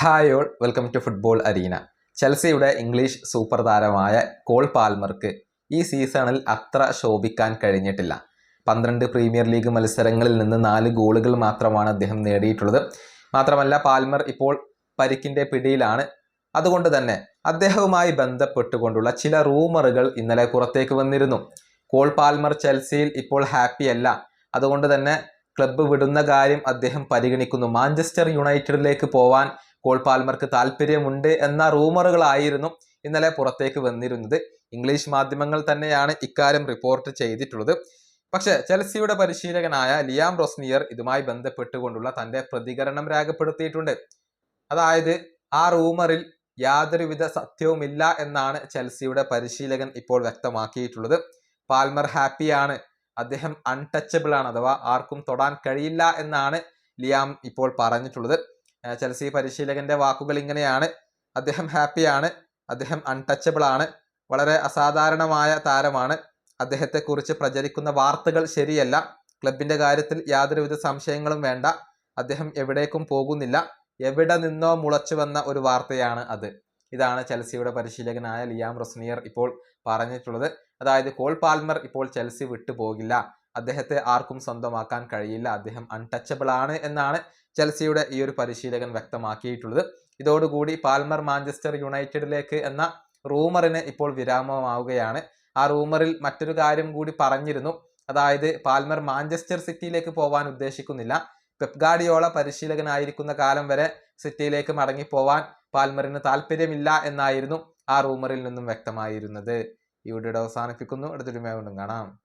Hi all welcome to football arena ചെൽസിയുടെ English super താരമായ Cole പാൽമർക്ക് ഈ സീസണിൽ അത്ര ശോഭിക്കാൻ കഴിഞ്ഞിട്ടില്ല. പന്ത്രണ്ട് പ്രീമിയർ ലീഗ് മത്സരങ്ങളിൽ നിന്ന് നാല് ഗോളുകൾ മാത്രമാണ് അദ്ദേഹം നേടിയിട്ടുള്ളത്. മാത്രമല്ല പാൽമർ ഇപ്പോൾ പരിക്കിന്റെ പിടിയിലാണ്. അതുകൊണ്ട് തന്നെ അദ്ദേഹവുമായി ബന്ധപ്പെട്ടുകൊണ്ടുള്ള ചില റൂമറുകൾ ഇന്നലെ പുറത്തേക്ക് വന്നിരുന്നു. കോൾ പാൽമർ ചെൽസിയിൽ ഇപ്പോൾ ഹാപ്പിയല്ല അതുകൊണ്ട് തന്നെ ക്ലബ്ബ് വിടുന്ന കാര്യം അദ്ദേഹം പരിഗണിക്കുന്നു. മാഞ്ചസ്റ്റർ യുണൈറ്റഡിലേക്ക് പോവാൻ കോൾ പാൽമർക്ക് താല്പര്യമുണ്ട് എന്ന റൂമറുകളായിരുന്നു ഇന്നലെ പുറത്തേക്ക് വന്നിരുന്നത്. ഇംഗ്ലീഷ് മാധ്യമങ്ങൾ തന്നെയാണ് ഇക്കാര്യം റിപ്പോർട്ട് ചെയ്തിട്ടുള്ളത്. പക്ഷേ ചെൽസിയുടെ പരിശീലകനായ ലിയാം റോസ്നിയർ ഇതുമായി ബന്ധപ്പെട്ടുകൊണ്ടുള്ള തന്റെ പ്രതികരണം രേഖപ്പെടുത്തിയിട്ടുണ്ട്. അതായത് ആ റൂമറിൽ യാതൊരുവിധ സത്യവുമില്ല എന്നാണ് ചെൽസിയുടെ പരിശീലകൻ ഇപ്പോൾ വ്യക്തമാക്കിയിട്ടുള്ളത്. പാൽമർ ഹാപ്പിയാണ്. അദ്ദേഹം അൺടച്ചബിൾ ആണ് അഥവാ ആർക്കും തൊടാൻ കഴിയില്ല എന്നാണ് ലിയാം ഇപ്പോൾ പറഞ്ഞിട്ടുള്ളത്. ചെൽസി പരിശീലകന്റെ വാക്കുകൾ ഇങ്ങനെയാണ്. അദ്ദേഹം ഹാപ്പിയാണ് അദ്ദേഹം അൺടച്ചബിൾ ആണ്. വളരെ അസാധാരണമായ താരമാണ്. അദ്ദേഹത്തെക്കുറിച്ച് പ്രചരിക്കുന്ന വാർത്തകൾ ശരിയല്ല. ക്ലബിന്റെ കാര്യത്തിൽ യാതൊരുവിധ സംശയങ്ങളും വേണ്ട. അദ്ദേഹം എവിടേക്കും പോകുന്നില്ല. എവിടെ നിന്നോ മുളച്ചു വന്ന ഒരു വാർത്തയാണ് അത്. ഇതാണ് ചെൽസിയുടെ പരിശീലകനായ ലിയാം റൊസ്നിയർ ഇപ്പോൾ പറഞ്ഞിട്ടുള്ളത്. അതായത് കോൾ പാൽമർ ഇപ്പോൾ ചെൽസി വിട്ടു പോകില്ല അദ്ദേഹത്തെ ആർക്കും സ്വന്തമാക്കാൻ കഴിയില്ല. അദ്ദേഹം അൺടച്ചബിൾ ആണ് എന്നാണ് ചെൽസിയുടെ ഈ ഒരു പരിശീലകൻ വ്യക്തമാക്കിയിട്ടുള്ളത്. ഇതോടുകൂടി പാൽമർ മാഞ്ചസ്റ്റർ യുണൈറ്റഡിലേക്ക് എന്ന റൂമറിന് ഇപ്പോൾ വിരാമമാവുകയാണ്. ആ റൂമറിൽ മറ്റൊരു കാര്യം കൂടി പറഞ്ഞിരുന്നു. അതായത് പാൽമർ മാഞ്ചസ്റ്റർ സിറ്റിയിലേക്ക് പോവാൻ ഉദ്ദേശിക്കുന്നില്ല. പെപ്ഗാഡിയോള പരിശീലകനായിരിക്കുന്ന കാലം വരെ സിറ്റിയിലേക്ക് മടങ്ങി പോവാൻ പാൽമറിന് താല്പര്യമില്ല എന്നായിരുന്നു ആ റൂമറിൽ നിന്നും വ്യക്തമായിരുന്നത്. ഇവിടെ അവസാനിപ്പിക്കുന്നു. അടുത്തൊരു കൊണ്ടും കാണാം.